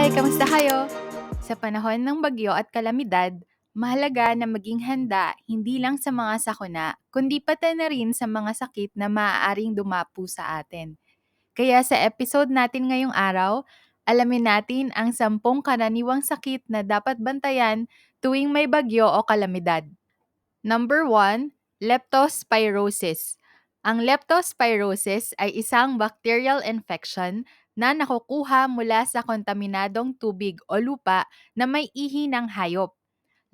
Hi! Kamusta kayo? Sa panahon ng bagyo at kalamidad, mahalaga na maging handa hindi lang sa mga sakuna, kundi pati na rin sa mga sakit na maaaring dumapo sa atin. Kaya sa episode natin ngayong araw, alamin natin ang sampung karaniwang sakit na dapat bantayan tuwing may bagyo o kalamidad. Number 1, leptospirosis. Ang leptospirosis ay isang bacterial infection na nakukuha mula sa kontaminadong tubig o lupa na may ihi ng hayop,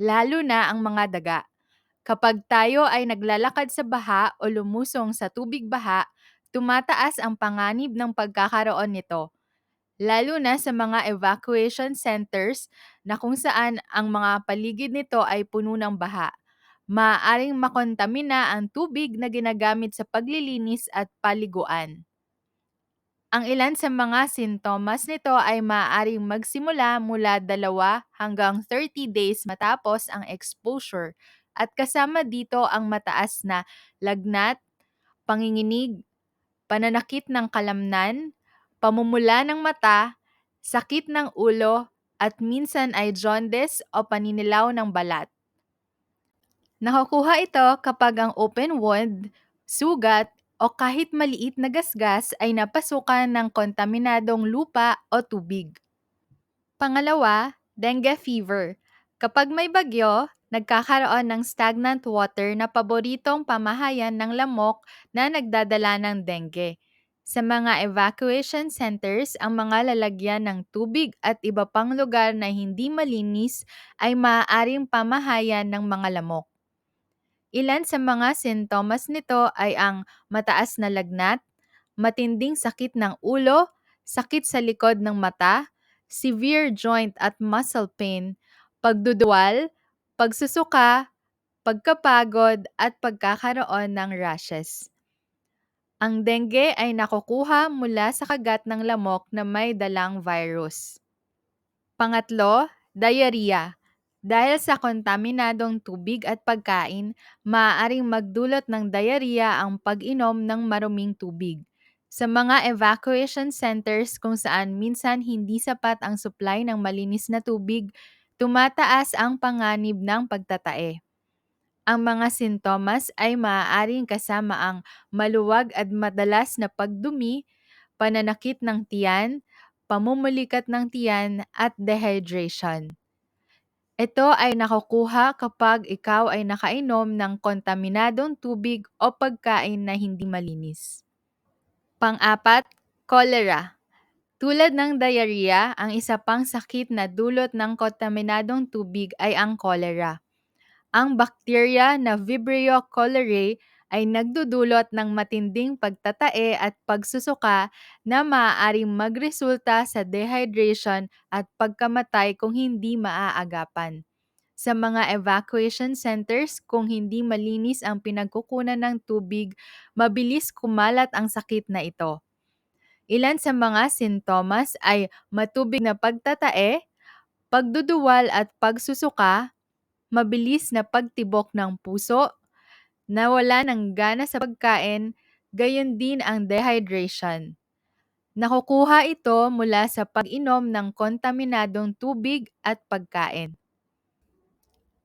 lalo na ang mga daga. Kapag tayo ay naglalakad sa baha o lumusong sa tubig baha, tumataas ang panganib ng pagkakaroon nito, lalo na sa mga evacuation centers na kung saan ang mga paligid nito ay puno ng baha. Maaaring makontamina ang tubig na ginagamit sa paglilinis at paliguan. Ang ilan sa mga sintomas nito ay maaaring magsimula mula 2 hanggang 30 days matapos ang exposure at kasama dito ang mataas na lagnat, panginginig, pananakit ng kalamnan, pamumula ng mata, sakit ng ulo, at minsan ay jaundice o paninilaw ng balat. Nakukuha ito kapag ang open wound, sugat, o kahit maliit na gasgas ay napasukan ng kontaminadong lupa o tubig. Pangalawa, dengue fever. Kapag may bagyo, nagkakaroon ng stagnant water na paboritong pamahayan ng lamok na nagdadala ng dengue. Sa mga evacuation centers, ang mga lalagyan ng tubig at iba pang lugar na hindi malinis ay maaaring pamahayan ng mga lamok. Ilan sa mga sintomas nito ay ang mataas na lagnat, matinding sakit ng ulo, sakit sa likod ng mata, severe joint at muscle pain, pagduduwal, pagsusuka, pagkapagod at pagkakaroon ng rashes. Ang dengue ay nakukuha mula sa kagat ng lamok na may dalang virus. Pangatlo, diarrhea. Dahil sa kontaminadong tubig at pagkain, maaaring magdulot ng diarrhea ang pag-inom ng maruming tubig. Sa mga evacuation centers kung saan minsan hindi sapat ang supply ng malinis na tubig, tumataas ang panganib ng pagtatae. Ang mga sintomas ay maaaring kasama ang maluwag at madalas na pagdumi, pananakit ng tiyan, pamumulikat ng tiyan at dehydration. Ito ay nakukuha kapag ikaw ay nakainom ng kontaminadong tubig o pagkain na hindi malinis. Pang-apat, cholera. Tulad ng diarrhea, ang isa pang sakit na dulot ng kontaminadong tubig ay ang cholera. Ang bakterya na Vibrio cholerae ay nagdudulot ng matinding pagtatae at pagsusuka na maaaring magresulta sa dehydration at pagkamatay kung hindi maaagapan. Sa mga evacuation centers, kung hindi malinis ang pinagkukunan ng tubig, mabilis kumalat ang sakit na ito. Ilan sa mga sintomas ay matubig na pagtatae, pagduduwal at pagsusuka, mabilis na pagtibok ng puso, nawala ng gana sa pagkain, gayon din ang dehydration. Nakukuha ito mula sa pag-inom ng kontaminadong tubig at pagkain.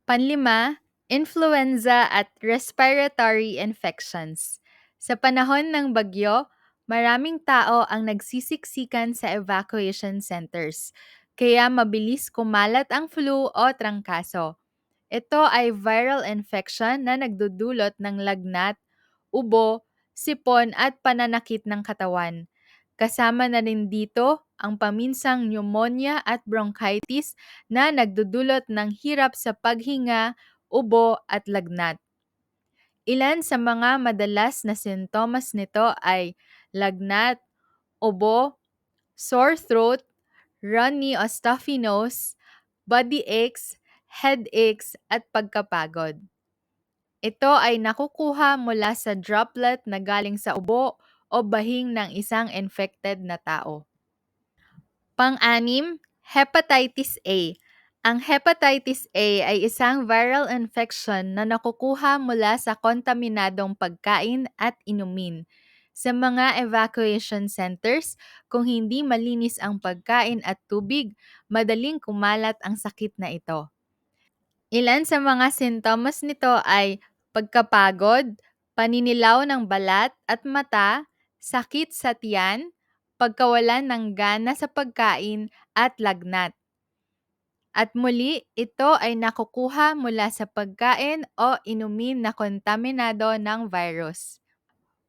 Panlima, influenza at respiratory infections. Sa panahon ng bagyo, maraming tao ang nagsisiksikan sa evacuation centers, kaya mabilis kumalat ang flu o trangkaso. Ito ay viral infection na nagdudulot ng lagnat, ubo, sipon at pananakit ng katawan. Kasama na rin dito ang paminsang pneumonia at bronchitis na nagdudulot ng hirap sa paghinga, ubo at lagnat. Ilan sa mga madalas na sintomas nito ay lagnat, ubo, sore throat, runny o stuffy nose, body aches, headaches at pagkapagod. Ito ay nakukuha mula sa droplet na galing sa ubo o bahing ng isang infected na tao. Pang-anim, hepatitis A. Ang hepatitis A ay isang viral infection na nakukuha mula sa kontaminadong pagkain at inumin. Sa mga evacuation centers, kung hindi malinis ang pagkain at tubig, madaling kumalat ang sakit na ito. Ilan sa mga sintomas nito ay pagkapagod, paninilaw ng balat at mata, sakit sa tiyan, pagkawalan ng gana sa pagkain at lagnat. At muli, ito ay nakukuha mula sa pagkain o inumin na kontaminado ng virus.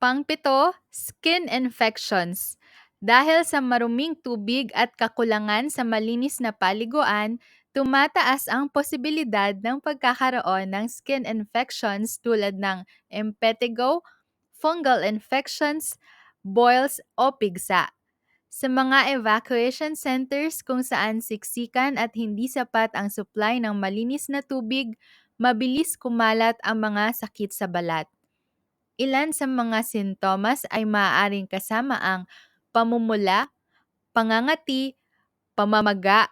Pangpito, skin infections. Dahil sa maruming tubig at kakulangan sa malinis na paliguan, tumataas ang posibilidad ng pagkakaroon ng skin infections tulad ng impetigo, fungal infections, boils o pigsa. Sa mga evacuation centers kung saan siksikan at hindi sapat ang supply ng malinis na tubig, mabilis kumalat ang mga sakit sa balat. Ilan sa mga sintomas ay maaaring kasama ang pamumula, pangangati, pamamaga,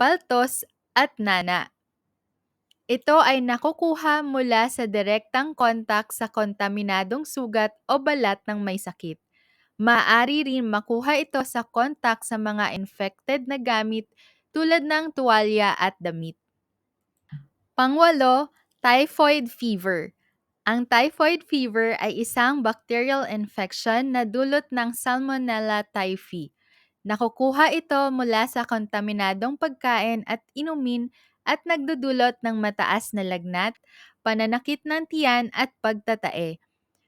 paltos, at nana. Ito ay nakukuha mula sa direktang kontak sa kontaminadong sugat o balat ng may sakit. Maaari rin makuha ito sa kontak sa mga infected na gamit tulad ng tuwalya at damit. Pangwalo, typhoid fever. Ang typhoid fever ay isang bacterial infection na dulot ng Salmonella typhi. Nakukuha ito mula sa kontaminadong pagkain at inumin at nagdudulot ng mataas na lagnat, pananakit ng tiyan at pagtatae.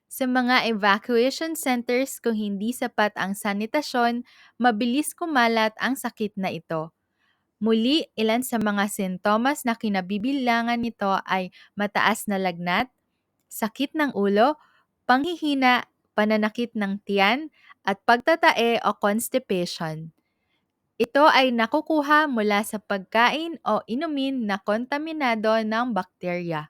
Sa mga evacuation centers kung hindi sapat ang sanitasyon, mabilis kumalat ang sakit na ito. Muli, ilan sa mga sintomas na kinabibilangan nito ay mataas na lagnat, sakit ng ulo, panghihina, pananakit ng tiyan, at pagtatae o constipation. Ito ay nakukuha mula sa pagkain o inumin na kontaminado ng bakterya.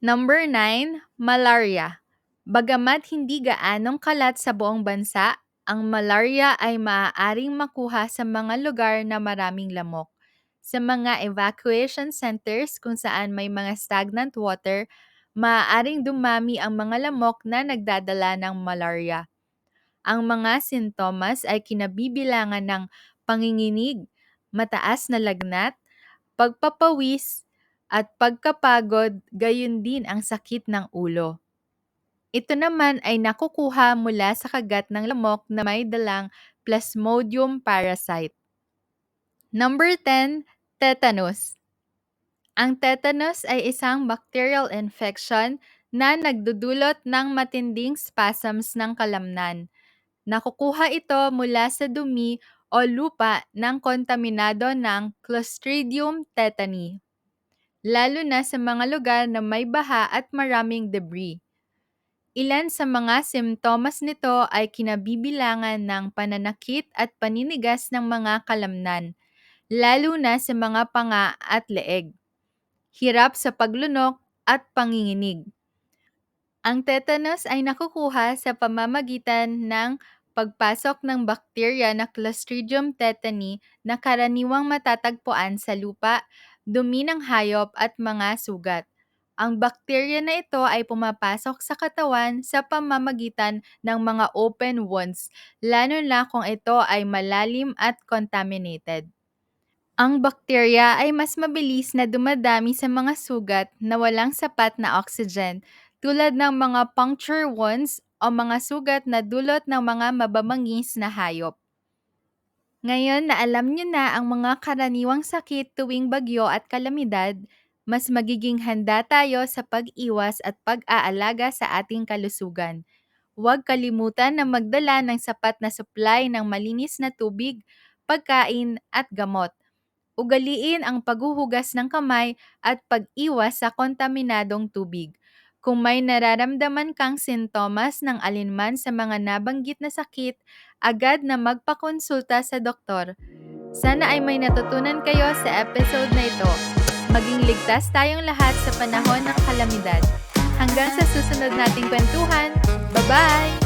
Number 9, malaria. Bagamat hindi gaanong kalat sa buong bansa, ang malaria ay maaaring makuha sa mga lugar na maraming lamok. Sa mga evacuation centers kung saan may mga stagnant water, maaaring dumami ang mga lamok na nagdadala ng malaria. Ang mga sintomas ay kinabibilangan ng panginginig, mataas na lagnat, pagpapawis, at pagkapagod, gayon din ang sakit ng ulo. Ito naman ay nakukuha mula sa kagat ng lamok na may dalang Plasmodium parasite. Number 10, tetanus. Ang tetanus ay isang bacterial infection na nagdudulot ng matinding spasms ng kalamnan. Nakukuha ito mula sa dumi o lupa ng kontaminado ng Clostridium tetani lalo na sa mga lugar na may baha at maraming debris. Ilan sa mga simptomas nito ay kinabibilangan ng pananakit at paninigas ng mga kalamnan, lalo na sa mga panga at leeg. Hirap sa paglunok at panginginig. Ang tetanus ay nakukuha sa pamamagitan ng pagpasok ng bakterya na Clostridium tetani na karaniwang matatagpuan sa lupa, dumi ng hayop at mga sugat. Ang bakterya na ito ay pumapasok sa katawan sa pamamagitan ng mga open wounds, lalo na kung ito ay malalim at contaminated. Ang bakterya ay mas mabilis na dumadami sa mga sugat na walang sapat na oxygen, tulad ng mga puncture wounds o mga sugat na dulot ng mga mababangis na hayop. Ngayon na alam nyo na ang mga karaniwang sakit tuwing bagyo at kalamidad, mas magiging handa tayo sa pag-iwas at pag-aalaga sa ating kalusugan. Huwag kalimutan na magdala ng sapat na supply ng malinis na tubig, pagkain at gamot. Ugaliin ang paghuhugas ng kamay at pag-iwas sa kontaminadong tubig. Kung may nararamdaman kang sintomas ng alinman sa mga nabanggit na sakit, agad na magpakonsulta sa doktor. Sana ay may natutunan kayo sa episode na ito. Maging ligtas tayong lahat sa panahon ng kalamidad. Hanggang sa susunod nating kwentuhan. Bye-bye!